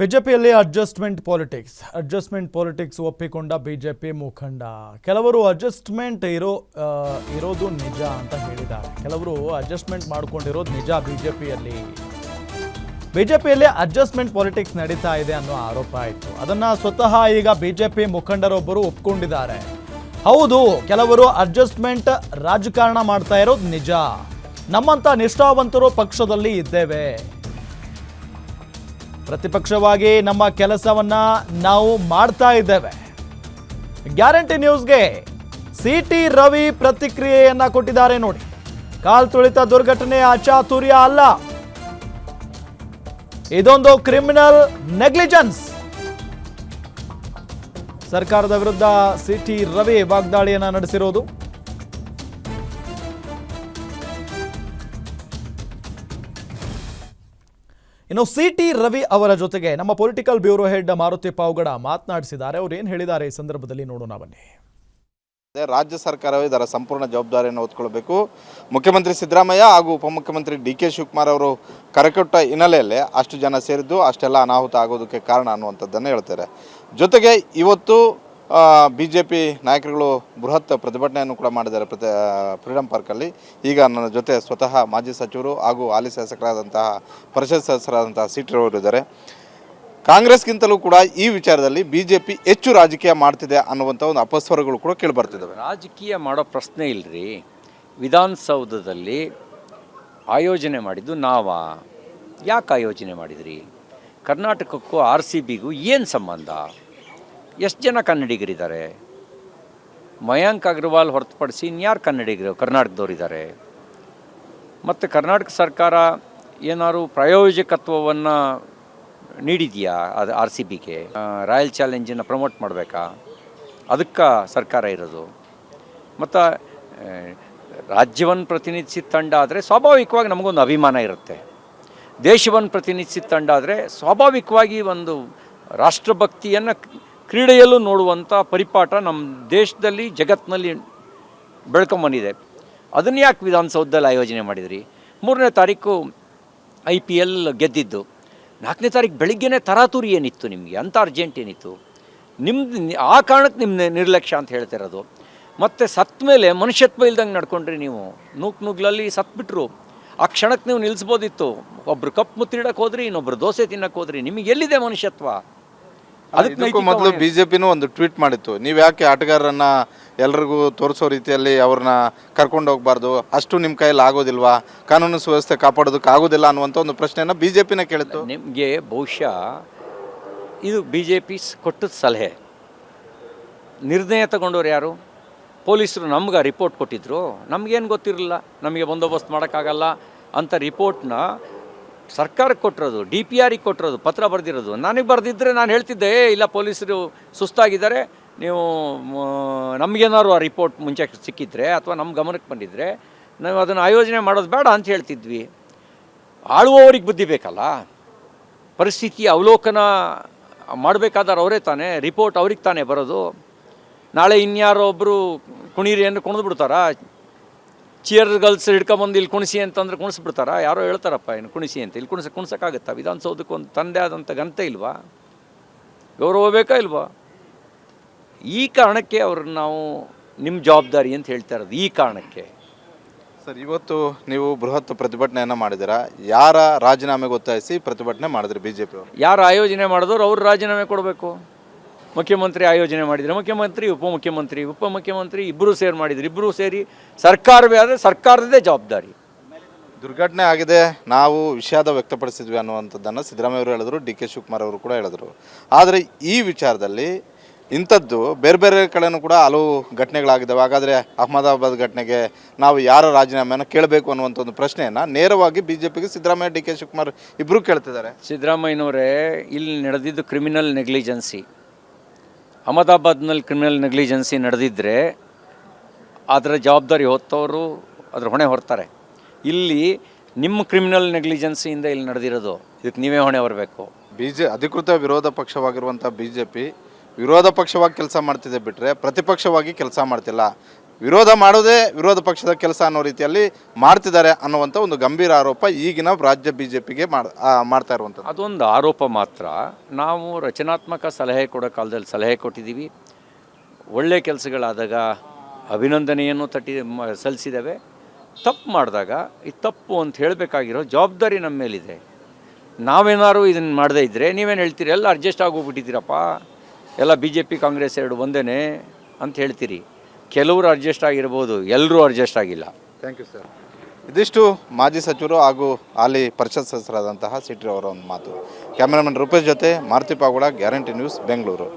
ಬಿಜೆಪಿಯಲ್ಲಿ adjustment politics adjustment politics ಒಪ್ಪಿಕೊಂಡ BJP ಮುಖಂಡ. ಕೆಲವರು ಅಡ್ಜಸ್ಟ್ಮೆಂಟ್ ಇರೋ ಇರೋದು ನಿಜ ಅಂತ ಹೇಳಿದ್ದಾರೆ. ಕೆಲವರು ಅಡ್ಜಸ್ಟ್ಮೆಂಟ್ ಮಾಡ್ಕೊಂಡಿರೋದು ನಿಜ ಬಿಜೆಪಿಯಲ್ಲಿ. ಬಿಜೆಪಿಯಲ್ಲಿ ಅಡ್ಜಸ್ಟ್ಮೆಂಟ್ ಪಾಲಿಟಿಕ್ಸ್ ನಡೀತಾ ಇದೆ ಅನ್ನೋ ಆರೋಪ ಆಯಿತು. ಅದನ್ನ ಸ್ವತಃ ಈಗ ಬಿಜೆಪಿ ಮುಖಂಡರೊಬ್ಬರು ಒಪ್ಕೊಂಡಿದ್ದಾರೆ. ಹೌದು, ಕೆಲವರು ಅಡ್ಜಸ್ಟ್ಮೆಂಟ್ ರಾಜಕಾರಣ ಮಾಡ್ತಾ ಇರೋದು ನಿಜ. ನಮ್ಮಂತ ನಿಷ್ಠಾವಂತರು ಪಕ್ಷದಲ್ಲಿ ಇದ್ದೇವೆ. ಪ್ರತಿಪಕ್ಷವಾಗಿ ನಮ್ಮ ಕೆಲಸವನ್ನ ನಾವು ಮಾಡ್ತಾ ಇದ್ದೇವೆ. ಗ್ಯಾರಂಟಿ ನ್ಯೂಸ್ಗೆ ಸಿ ಟಿ ರವಿ ಪ್ರತಿಕ್ರಿಯೆಯನ್ನ ಕೊಟ್ಟಿದ್ದಾರೆ ನೋಡಿ. ಕಾಲ್ ತುಳಿತ ದುರ್ಘಟನೆ ಅಚಾತುರ್ಯ ಅಲ್ಲ. ಇದೊಂದು ಕ್ರಿಮಿನಲ್ ನೆಗ್ಲಿಜೆನ್ಸ್. ಸರ್ಕಾರದ ವಿರುದ್ಧ ಸಿ ಟಿ ರವಿ ವಾಗ್ದಾಳಿಯನ್ನ ನಡೆಸಿರೋದು. ಇನ್ನು ಸಿ ಟಿ ರವಿ ಅವರ ಜೊತೆಗೆ ನಮ್ಮ political bureau head Maruti Pavugada ಮಾತನಾಡಿಸಿದ್ದಾರೆ. ಅವ್ರು ಏನು ಹೇಳಿದ್ದಾರೆ ಈ ಸಂದರ್ಭದಲ್ಲಿ ನೋಡೋಣ ಬನ್ನಿ. ರಾಜ್ಯ ಸರ್ಕಾರವೇ ಇದರ ಸಂಪೂರ್ಣ ಜವಾಬ್ದಾರಿಯನ್ನು ಹೊತ್ಕೊಳ್ಬೇಕು. ಮುಖ್ಯಮಂತ್ರಿ ಸಿದ್ದರಾಮಯ್ಯ ಹಾಗೂ ಉಪಮುಖ್ಯಮಂತ್ರಿ ಡಿ ಕೆ ಶಿವಕುಮಾರ್ ಅವರು ಕರೆಕೊಟ್ಟ ಹಿನ್ನೆಲೆಯಲ್ಲಿ ಅಷ್ಟು ಜನ ಸೇರಿದ್ದು ಅಷ್ಟೆಲ್ಲ ಅನಾಹುತ ಆಗೋದಕ್ಕೆ ಕಾರಣ ಅನ್ನುವಂಥದ್ದನ್ನು ಹೇಳ್ತಾರೆ. ಜೊತೆಗೆ ಇವತ್ತು ಬಿ ಜೆ ಪಿ ನಾಯಕರುಗಳು ಬೃಹತ್ ಪ್ರತಿಭಟನೆಯನ್ನು ಕೂಡ ಮಾಡಿದ್ದಾರೆ ಪ್ರತಿ ಫ್ರೀಡಂ ಪಾರ್ಕಲ್ಲಿ. ಈಗ ನನ್ನ ಜೊತೆ ಸ್ವತಃ ಮಾಜಿ ಸಚಿವರು ಹಾಗೂ ಹಾಲಿ ಶಾಸಕರಾದಂತಹ ಪರಿಷತ್ ಸದಸ್ಯರಾದಂತಹ ಸಿ ಟಿ ರವರು ಇದ್ದಾರೆ. ಕಾಂಗ್ರೆಸ್ಗಿಂತಲೂ ಕೂಡ ಈ ವಿಚಾರದಲ್ಲಿ ಬಿ ಜೆ ಪಿ ಹೆಚ್ಚು ರಾಜಕೀಯ ಮಾಡ್ತಿದೆ ಅನ್ನುವಂಥ ಒಂದು ಅಪಸ್ವರಗಳು ಕೂಡ ಕೇಳಿಬರ್ತಿದ್ದಾವೆ. ರಾಜಕೀಯ ಮಾಡೋ ಪ್ರಶ್ನೆ ಇಲ್ಲರಿ ವಿಧಾನಸೌಧದಲ್ಲಿ ಆಯೋಜನೆ ಮಾಡಿದ್ದು ನಾವಾ. ಯಾಕೆ ಆಯೋಜನೆ ಮಾಡಿದ್ರಿ? ಕರ್ನಾಟಕಕ್ಕೂ ಆರ್ ಸಿ ಬಿಗೂ ಏನು ಸಂಬಂಧ? ಎಷ್ಟು ಜನ ಕನ್ನಡಿಗರಿದ್ದಾರೆ? ಮಯಾಂಕ್ ಅಗ್ರವಾಲ್ ಹೊರತುಪಡಿಸಿ ಇನ್ಯಾರು ಕನ್ನಡಿಗರು ಕರ್ನಾಟಕದವರಿದ್ದಾರೆ? ಮತ್ತು ಕರ್ನಾಟಕ ಸರ್ಕಾರ ಏನಾದ್ರು ಪ್ರಾಯೋಜಕತ್ವವನ್ನು ನೀಡಿದೆಯಾ ಅದು ಆರ್ ಸಿ ಬಿಗೆ? ರಾಯಲ್ ಚಾಲೆಂಜನ್ನು ಪ್ರಮೋಟ್ ಮಾಡಬೇಕಾ? ಅದಕ್ಕೆ ಸರ್ಕಾರ ಇರೋದು. ಮತ್ತು ರಾಜ್ಯವನ್ನು ಪ್ರತಿನಿಧಿಸಿದ ತಂಡ ಆದರೆ ಸ್ವಾಭಾವಿಕವಾಗಿ ನಮಗೊಂದು ಅಭಿಮಾನ ಇರುತ್ತೆ. ದೇಶವನ್ನು ಪ್ರತಿನಿಧಿಸಿದ ತಂಡ ಆದರೆ ಸ್ವಾಭಾವಿಕವಾಗಿ ಒಂದು ರಾಷ್ಟ್ರಭಕ್ತಿಯನ್ನು ಕ್ರೀಡೆಯಲ್ಲೂ ನೋಡುವಂಥ ಪರಿಪಾಠ ನಮ್ಮ ದೇಶದಲ್ಲಿ, ಜಗತ್ತಿನಲ್ಲಿ ಬೆಳ್ಕೊಂಬಂದಿದೆ ಅದನ್ನು ಯಾಕೆ ವಿಧಾನಸೌಧದಲ್ಲಿ ಆಯೋಜನೆ ಮಾಡಿದ್ರಿ? ಮೂರನೇ ತಾರೀಕು ಐ ಪಿ ಎಲ್ ಗೆದ್ದಿದ್ದು. ನಾಲ್ಕನೇ ತಾರೀಕು ಬೆಳಿಗ್ಗೆನೇ ತರಾತುರಿ ಏನಿತ್ತು ನಿಮಗೆ? ಅಂಥ ಅರ್ಜೆಂಟ್ ಏನಿತ್ತು? ನಿಮ್ದು ಆ ಕಾರಣಕ್ಕೆ ನಿಮ್ಮ ನಿರ್ಲಕ್ಷ್ಯ ಅಂತ ಹೇಳ್ತಿರೋದು ಮತ್ತು ಸತ್ತ ಮೇಲೆ ಮನುಷ್ಯತ್ವ ಇಲ್ದಂಗೆ ನಡ್ಕೊಂಡ್ರಿ ನೀವು. ನೂಕ್ ನುಗ್ಲಲ್ಲಿ ಸತ್ಬಿಟ್ರು ಆ ಕ್ಷಣಕ್ಕೆ ನೀವು ನಿಲ್ಲಿಸ್ಬೋದಿತ್ತು ಒಬ್ಬರು ಕಪ್ ಮುತ್ತಿಡಕ್ಕೆ ಹೋದ್ರಿ ಇನ್ನೊಬ್ಬರು ದೋಸೆ ತಿನ್ನಕ್ಕೆ ಹೋದ್ರಿ. ನಿಮಗೆ ಎಲ್ಲಿದೆ ಮನುಷ್ಯತ್ವ? ಅದಕ್ಕೆ ಮೊದಲು ಬಿಜೆಪಿನೂ ಒಂದು ಟ್ವೀಟ್ ಮಾಡಿತ್ತು ನೀವು ಯಾಕೆ ಆಟಗಾರರನ್ನ ಎಲ್ರಿಗೂ ತೋರಿಸೋ ರೀತಿಯಲ್ಲಿ ಅವ್ರನ್ನ ಕರ್ಕೊಂಡು ಹೋಗ್ಬಾರ್ದು? ಅಷ್ಟು ನಿಮ್ಮ ಕೈಯಲ್ಲಿ ಆಗೋದಿಲ್ವಾ? ಕಾನೂನು ಸುವ್ಯವಸ್ಥೆ ಕಾಪಾಡೋದಕ್ಕೆ ಆಗೋದಿಲ್ಲ ಅನ್ನುವಂಥ ಒಂದು ಪ್ರಶ್ನೆಯನ್ನು ಪಿನ ಕೇಳಿತ್ತು. ನಿಮಗೆ ಬಹುಶಃ ಇದು ಬಿ ಜೆ ಪಿ ಕೊಟ್ಟದ ಸಲಹೆ. ನಿರ್ಣಯ ತಗೊಂಡವ್ರು ಯಾರು? ಪೊಲೀಸರು ನಮ್ಗೆ ರಿಪೋರ್ಟ್ ಕೊಟ್ಟಿದ್ರು. ನಮಗೇನು ಗೊತ್ತಿರಲಿಲ್ಲ? ನಮಗೆ ಬಂದೋಬಸ್ತ್ ಮಾಡೋಕ್ಕಾಗಲ್ಲ ಅಂತ ರಿಪೋರ್ಟ್ನ ಸರ್ಕಾರಕ್ಕೆ ಕೊಟ್ಟಿರೋದು ಡಿ ಪಿ ಆರಿಗೆ ಕೊಟ್ಟಿರೋದು ಪತ್ರ ಬರೆದಿರೋದು. ನನಗೆ ಬರೆದಿದ್ದರೆ ನಾನು ಹೇಳ್ತಿದ್ದೆ "ಏ, ಇಲ್ಲ ಪೊಲೀಸರು ಸುಸ್ತಾಗಿದ್ದಾರೆ. ನೀವು ನಮಗೇನಾದ್ರು ಆ ರಿಪೋರ್ಟ್ ಮುಂಚೆ ಸಿಕ್ಕಿದ್ರೆ ಅಥವಾ ನಮ್ಮ ಗಮನಕ್ಕೆ ಬಂದಿದ್ದರೆ ನಾವು ಅದನ್ನು ಆಯೋಜನೆ ಮಾಡೋದು ಬೇಡ ಅಂತ ಹೇಳ್ತಿದ್ವಿ. ಆಳುವವರಿಗೆ ಬುದ್ಧಿ ಬೇಕಲ್ಲ? ಪರಿಸ್ಥಿತಿ ಅವಲೋಕನ ಮಾಡಬೇಕಾದ್ರೆ ಅವರೇ ತಾನೇ ರಿಪೋರ್ಟ್ ಅವ್ರಿಗೆ ತಾನೇ ಬರೋದು. ನಾಳೆ ಇನ್ಯಾರೋ ಒಬ್ಬರು ಕುಣೀರಿ ಕುಣಿದು ಬಿಡ್ತಾರಾ ಚಿಯರ್ ಗಲ್ಸ್ ಹಿಡ್ಕೊಂಬಂದು ಇಲ್ಲಿ ಕುಣಿಸಿ ಅಂತಂದ್ರೆ ಕುಣಿಸ್ಬಿಡ್ತಾರ? ಯಾರೋ ಹೇಳ್ತಾರಪ್ಪ ಏನು ಕುಣಿಸಿ ಅಂತ. ಇಲ್ಲಿ ಕುಣಿಸ ಕುಣಿಸೋಕ್ಕಾಗತ್ತಾ? ವಿಧಾನಸೌಧಕ್ಕೆ ಒಂದು ತಂದೆ ಆದಂಥ ಗಂತೆ ಇಲ್ವಾ? ಗೌರವ ಬೇಕಾ ಇಲ್ವಾ? ಈ ಕಾರಣಕ್ಕೆ ಅವ್ರನ್ನ ನಾವು ನಿಮ್ಮ ಜವಾಬ್ದಾರಿ ಅಂತ ಹೇಳ್ತಾ ಇರೋದು ಈ ಕಾರಣಕ್ಕೆ. ಸರ್ ಇವತ್ತು ನೀವು ಬೃಹತ್ ಪ್ರತಿಭಟನೆಯನ್ನು ಮಾಡಿದಿರಾ ಯಾರ ರಾಜೀನಾಮೆಗೆ ಒತ್ತಾಯಿಸಿ ಪ್ರತಿಭಟನೆ ಮಾಡಿದ್ರಿ ಜೆ ಅವರು ಯಾರು ಆಯೋಜನೆ ಮಾಡಿದವರು ಅವ್ರು ರಾಜೀನಾಮೆ ಕೊಡಬೇಕು. ಮುಖ್ಯಮಂತ್ರಿ ಆಯೋಜನೆ ಮಾಡಿದರೆ ಮುಖ್ಯಮಂತ್ರಿ ಉಪಮುಖ್ಯಮಂತ್ರಿ ಉಪಮುಖ್ಯಮಂತ್ರಿ ಇಬ್ಬರು ಸೇರಿ ಮಾಡಿದ್ರು. ಇಬ್ಬರು ಸೇರಿ ಸರ್ಕಾರವೇ ಆದರೆ ಸರ್ಕಾರದೇ ಜವಾಬ್ದಾರಿ. ದುರ್ಘಟನೆ ಆಗಿದೆ ನಾವು ವಿಷಾದ ವ್ಯಕ್ತಪಡಿಸಿದ್ವಿ ಅನ್ನುವಂಥದ್ದನ್ನು ಸಿದ್ದರಾಮಯ್ಯ ಅವರು ಹೇಳಿದ್ರು ಡಿ ಕೆ ಶಿವಕುಮಾರ್ ಅವರು ಕೂಡ ಹೇಳಿದ್ರು. ಆದರೆ ಈ ವಿಚಾರದಲ್ಲಿ ಇಂಥದ್ದು ಬೇರೆ ಬೇರೆ ಕಡೆನೂ ಕೂಡ ಹಲವು ಘಟನೆಗಳಾಗಿದ್ದಾವೆ. ಹಾಗಾದರೆ ಅಹಮದಾಬಾದ್ ಘಟನೆಗೆ ನಾವು ಯಾರ ರಾಜೀನಾಮೆಯನ್ನು ಕೇಳಬೇಕು ಅನ್ನುವಂಥ ಒಂದು ಪ್ರಶ್ನೆಯನ್ನು ನೇರವಾಗಿ ಬಿ ಜೆ ಪಿಗೆ ಸಿದ್ದರಾಮಯ್ಯ ಡಿ ಕೆ ಶಿವಕುಮಾರ್ ಇಬ್ಬರು ಕೇಳ್ತಿದ್ದಾರೆ. ಸಿದ್ದರಾಮಯ್ಯನವರೇ ಇಲ್ಲಿ ನಡೆದಿದ್ದು ಕ್ರಿಮಿನಲ್ ನೆಗ್ಲಿಜೆನ್ಸಿ ಅಹಮದಾಬಾದ್ನಲ್ಲಿ ಕ್ರಿಮಿನಲ್ ನೆಗ್ಲಿಜೆನ್ಸಿ ನಡೆದಿದ್ದರೆ ಅದರ ಜವಾಬ್ದಾರಿ ಹೊತ್ತವರು ಅದರ ಹೊಣೆ ಹೊರ್ತಾರೆ. ಇಲ್ಲಿ ನಿಮ್ಮ ಕ್ರಿಮಿನಲ್ ನೆಗ್ಲಿಜೆನ್ಸಿಯಿಂದ ಇಲ್ಲಿ ನಡೆದಿರೋದು, ಇದಕ್ಕೆ ನೀವೇ ಹೊಣೆ ಬರಬೇಕು ಬಿ ಜೆ ಅಧಿಕೃತ ವಿರೋಧ ಪಕ್ಷವಾಗಿರುವಂಥ ಬಿ ಜೆ ಪಿ ವಿರೋಧ ಪಕ್ಷವಾಗಿ ಕೆಲಸ ಮಾಡ್ತಿದೆ ಬಿಟ್ಟರೆ ಪ್ರತಿಪಕ್ಷವಾಗಿ ಕೆಲಸ ಮಾಡ್ತಿಲ್ಲ. ವಿರೋಧ ಮಾಡೋದೇ ವಿರೋಧ ಪಕ್ಷದ ಕೆಲಸ ಅನ್ನೋ ರೀತಿಯಲ್ಲಿ ಮಾಡ್ತಿದ್ದಾರೆ ಅನ್ನುವಂಥ ಒಂದು ಗಂಭೀರ ಆರೋಪ ಈಗಿನ ರಾಜ್ಯ ಬಿ ಜೆ ಪಿಗೆ ಮಾಡ್ತಾ ಇರುವಂಥದ್ದು. ಅದೊಂದು ಆರೋಪ ಮಾತ್ರ. ನಾವು ರಚನಾತ್ಮಕ ಸಲಹೆ ಕೊಡೋ ಕಾಲದಲ್ಲಿ ಸಲಹೆ ಕೊಟ್ಟಿದ್ದೀವಿ. ಒಳ್ಳೆ ಕೆಲಸಗಳಾದಾಗ ಅಭಿನಂದನೆಯನ್ನು ತಟ್ಟಿ ಸಲ್ಲಿಸಿದ್ದೇವೆ. ತಪ್ಪು ಮಾಡಿದಾಗ ಈ ತಪ್ಪು ಅಂತ ಹೇಳಬೇಕಾಗಿರೋ ಜವಾಬ್ದಾರಿ ನಮ್ಮ ಮೇಲಿದೆ. ನಾವೇನಾದ್ರು ಇದನ್ನು ಮಾಡದೇ ಇದ್ದರೆ ನೀವೇನು ಹೇಳ್ತೀರಿ? ಎಲ್ಲ ಅಡ್ಜಸ್ಟ್ ಆಗೋಗ್ಬಿಟ್ಟಿದ್ದೀರಪ್ಪ. ಎಲ್ಲ ಬಿ ಜೆ ಪಿ ಕಾಂಗ್ರೆಸ್ ಎರಡು ಒಂದೇ ಅಂತ ಹೇಳ್ತೀರಿ. ಕೆಲವರು ಅಡ್ಜಸ್ಟ್ ಆಗಿರ್ಬೋದು ಎಲ್ಲರೂ ಅಡ್ಜಸ್ಟ್ ಆಗಿಲ್ಲ. ಥ್ಯಾಂಕ್ ಯು ಸರ್ ಇದಿಷ್ಟು ಮಾಜಿ ಸಚಿವರು ಹಾಗೂ ಹಾಲಿ ಪರಿಷತ್ ಸದಸ್ಯರಾದಂತಹ ಸಿಟ್ರಿ ಅವರ ಒಂದು ಮಾತು. ಕ್ಯಾಮೆರಾಮನ್ ರೂಪೇಶ್ ಜೊತೆ ಮಾರುತಿ ಪಾಗುಡ, ಗ್ಯಾರಂಟಿ ನ್ಯೂಸ್, ಬೆಂಗಳೂರು.